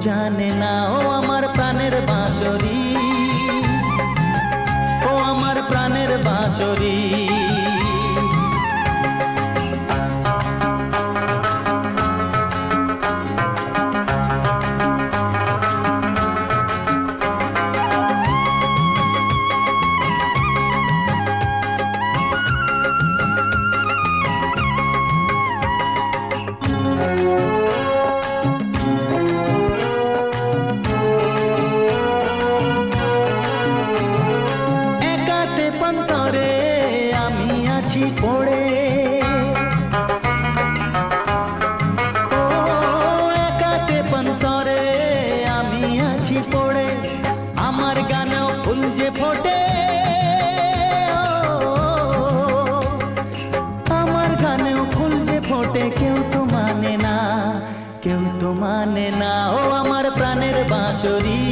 জানে না ও আমার প্রাণের বাঁশরি। ও আমার প্রাণের বাঁশরি। একাতে পন্তরে আমি আছি পড়ে। একাতে পন্তরে আমি আছি পড়ে। আমার গানেও ফোটে। আমার গানেও ফোটে, কেউ তো মানে না, কেউ তো মানে না। ও, আমার প্রাণের বাঁশরি।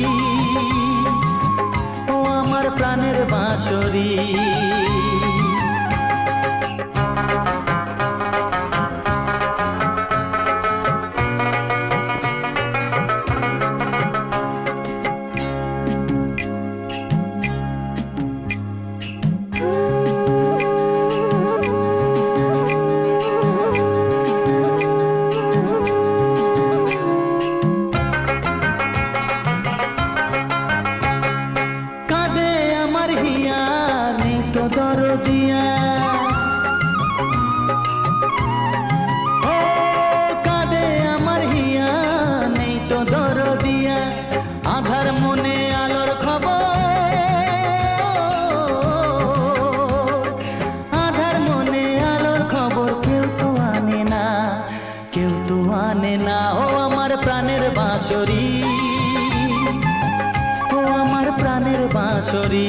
প্রাণের বাঁশরি। নেই তো দরদিয়া ও কাঁদে আমার হিয়া, নেই তো দরদিয়া আধার মনে আলোর খবর। আধার মনে আলোর খবর কেউ তো আনে না, কেউ তো আনে না। ও আমার প্রাণের বাঁশরি বাঁশরি।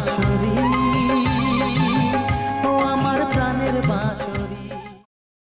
Shri.